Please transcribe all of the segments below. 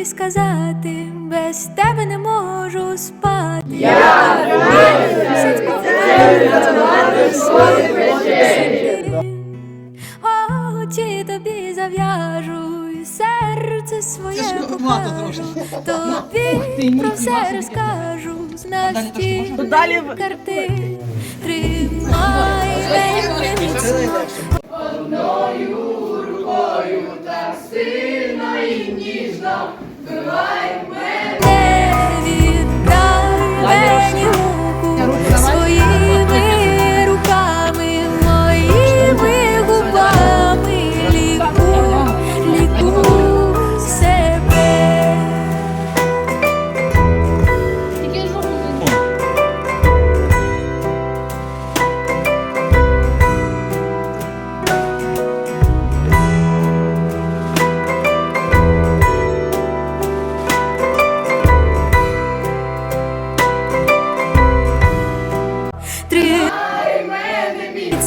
тобі сказати, без тебе не можу спати. Я Очі тобі зав'яжу, і серце своє покажу, тобі про все розкажу, з настільних Далі в- картин. Тримай мене. міцно, не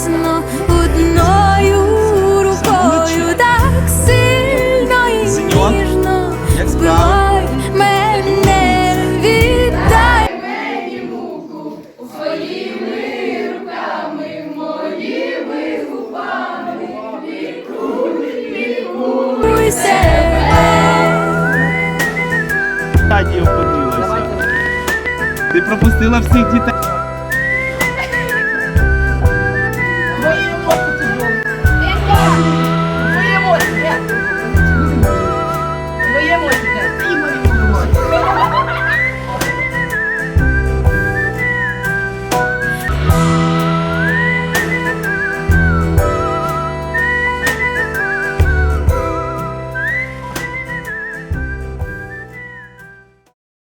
мене одною рукою, так сильно і ніжно збивай мене, віддай. Лікуй себе. Таді опинилася. Ти пропустила всіх дітей.